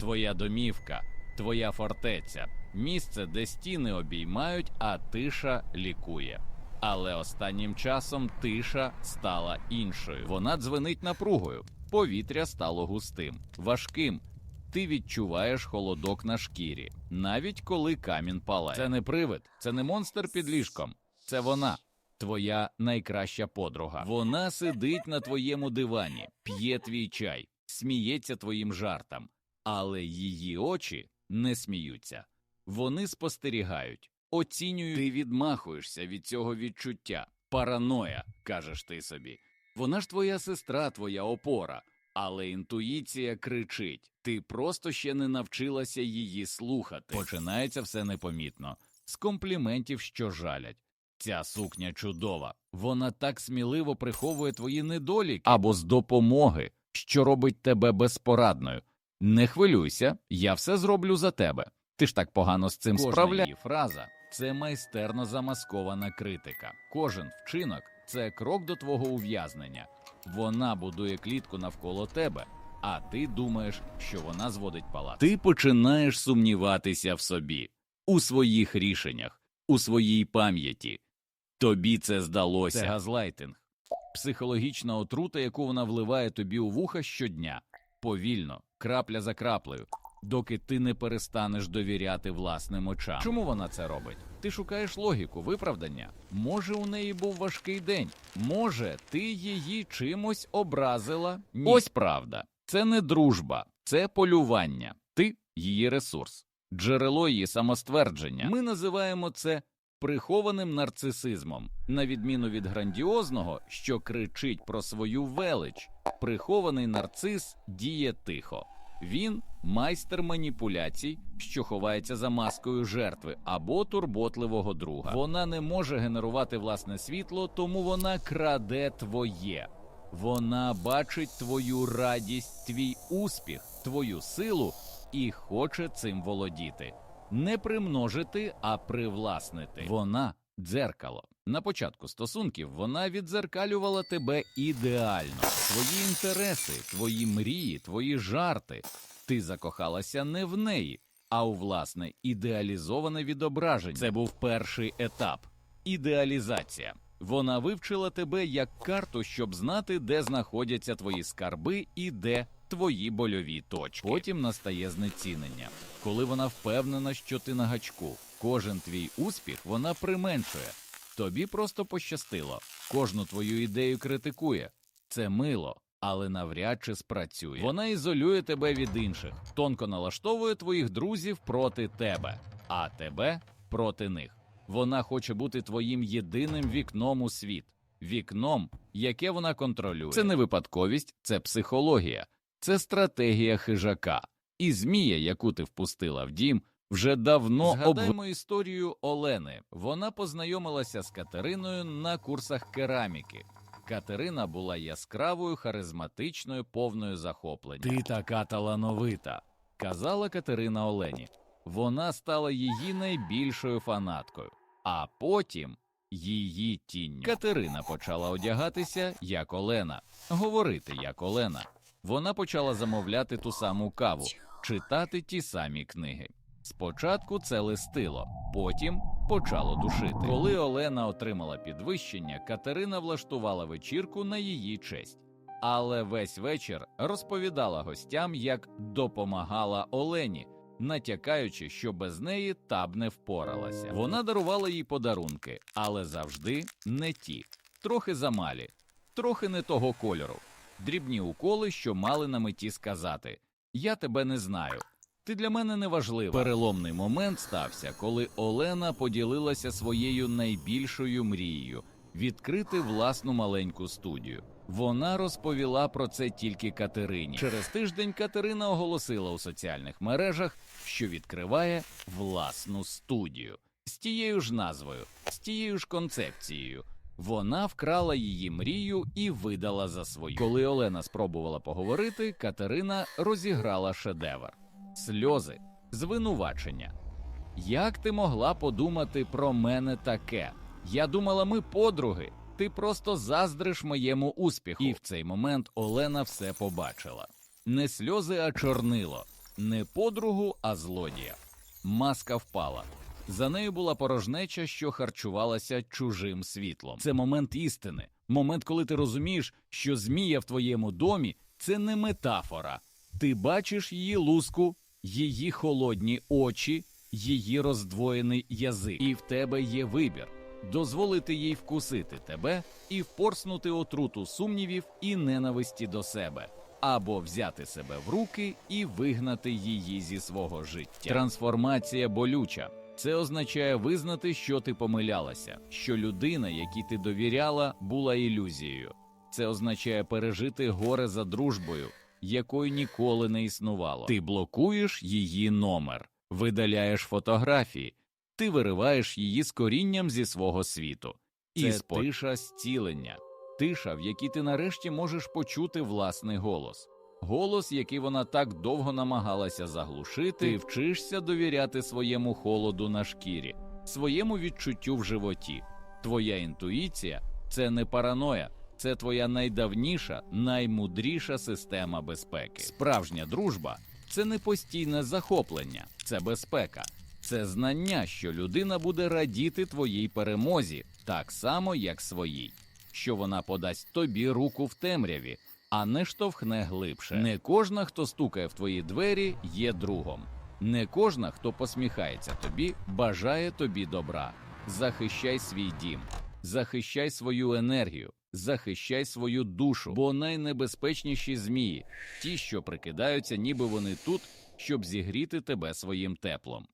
твоя домівка, твоя фортеця, місце, де стіни обіймають, а тиша лікує. Але останнім часом тиша стала іншою. Вона дзвенить напругою. Повітря стало густим, важким. Ти відчуваєш холодок на шкірі, навіть коли камінь палає. Це не привид, це не монстр під ліжком. Це вона, твоя найкраща подруга. Вона сидить на твоєму дивані, п'є твій чай, сміється твоїм жартам, але її очі не сміються. Вони спостерігають, оцінюють. Ти відмахуєшся від цього відчуття. Параноя, кажеш ти собі. Вона ж твоя сестра, твоя опора. Але інтуїція кричить: ти просто ще не навчилася її слухати. Починається все непомітно, з компліментів, що жалять. Ця сукня чудова. Вона так сміливо приховує твої недоліки або з допомоги, що робить тебе безпорадною. Не хвилюйся, я все зроблю за тебе. Ти ж так погано з цим справляєш. її фраза це майстерно замаскована критика. Кожен вчинок це крок до твого ув'язнення. Вона будує клітку навколо тебе, а ти думаєш, що вона зводить палац. Ти починаєш сумніватися в собі, у своїх рішеннях, у своїй пам'яті. Тобі це здалося. Це газлайтинг, психологічна отрута, яку вона вливає тобі у вуха щодня, повільно, крапля за краплею, доки ти не перестанеш довіряти власним очам. Чому вона це робить? Ти шукаєш логіку, виправдання. Може, у неї був важкий день. Може, ти її чимось образила. Ні. Ось правда. Це не дружба, це полювання. Ти її ресурс, джерело її самоствердження. Ми називаємо це прихованим нарцисизмом, на відміну від грандіозного, що кричить про свою велич. Прихований нарцис діє тихо. Він майстер маніпуляцій, що ховається за маскою жертви або турботливого друга. Вона не може генерувати власне світло, тому вона краде твоє. Вона бачить твою радість, твій успіх, твою силу і хоче цим володіти. Не примножити, а привласнити. Вона дзеркало. На початку стосунків вона відзеркалювала тебе ідеально. Твої інтереси, твої мрії, твої жарти. Ти закохалася не в неї, а у власне ідеалізоване відображення. Це був перший етап ідеалізація. Вона вивчила тебе як карту, щоб знати, де знаходяться твої скарби і де твої больові точки. Потім настає знецінення, коли вона впевнена, що ти на гачку. Кожен твій успіх вона применшує. Тобі просто пощастило. Кожну твою ідею критикує. Це мило, але навряд чи спрацює. Вона ізолює тебе від інших, тонко налаштовує твоїх друзів проти тебе, а тебе проти них. Вона хоче бути твоїм єдиним вікном у світ, вікном, яке вона контролює. Це не випадковість, це психологія, це стратегія хижака. І змія, яку ти впустила в дім, вже давно Згадаємо історію Олени. Вона познайомилася з Катериною на курсах кераміки. Катерина була яскравою, харизматичною, повною захоплення. Ти така талановита, казала Катерина Олені. Вона стала її найбільшою фанаткою, а потім її тінню. Катерина почала одягатися як Олена, говорити як Олена. Вона почала замовляти ту саму каву, читати ті самі книги. Спочатку це листило, потім почало душити. Коли Олена отримала підвищення, Катерина влаштувала вечірку на її честь. Але весь вечір розповідала гостям, як допомагала Олені, натякаючи, що без неї та б не впоралася. Вона дарувала їй подарунки, але завжди не ті, трохи замалі, трохи не того кольору, дрібні уколи, що мали на меті сказати: Я тебе не знаю. Ти для мене не важлива. Переломний момент стався, коли Олена поділилася своєю найбільшою мрією відкрити власну маленьку студію. Вона розповіла про це тільки Катерині. Через тиждень Катерина оголосила у соціальних мережах, що відкриває власну студію з тією ж назвою, з тією ж концепцією. Вона вкрала її мрію і видала за свою. Коли Олена спробувала поговорити, Катерина розіграла шедевр сльози, звинувачення. Як ти могла подумати про мене таке? Я думала, ми подруги. Ти просто заздриш моєму успіху. І в цей момент Олена все побачила. Не сльози, а чорнило, не подругу, а злодія. Маска впала. За нею була порожнеча, що харчувалася чужим світлом. Це момент істини, момент, коли ти розумієш, що змія в твоєму домі це не метафора. Ти бачиш її луску, її холодні очі, її роздвоєний язик, і в тебе є вибір дозволити їй вкусити тебе і впорснути отруту сумнівів і ненависті до себе, або взяти себе в руки і вигнати її зі свого життя. Трансформація болюча. Це означає визнати, що ти помилялася, що людина, якій ти довіряла, була ілюзією. Це означає пережити горе за дружбою, якої ніколи не існувало. Ти блокуєш її номер, видаляєш фотографії, ти вириваєш її з корінням зі свого світу. І тиша зцілення, тиша, в якій ти нарешті можеш почути власний голос. Голос, який вона так довго намагалася заглушити, ти вчишся довіряти своєму холоду на шкірі, своєму відчуттю в животі. Твоя інтуїція це не параноя, це твоя найдавніша, наймудріша система безпеки. Справжня дружба це не постійне захоплення, це безпека, це знання, що людина буде радіти твоїй перемозі, так само, як своїй, що вона подасть тобі руку в темряві, а не штовхне глибше. Не кожна, хто стукає в твої двері, є другом. Не кожна, хто посміхається тобі, бажає тобі добра. Захищай свій дім, захищай свою енергію, захищай свою душу, бо найнебезпечніші змії ті, що прикидаються, ніби вони тут, щоб зігріти тебе своїм теплом.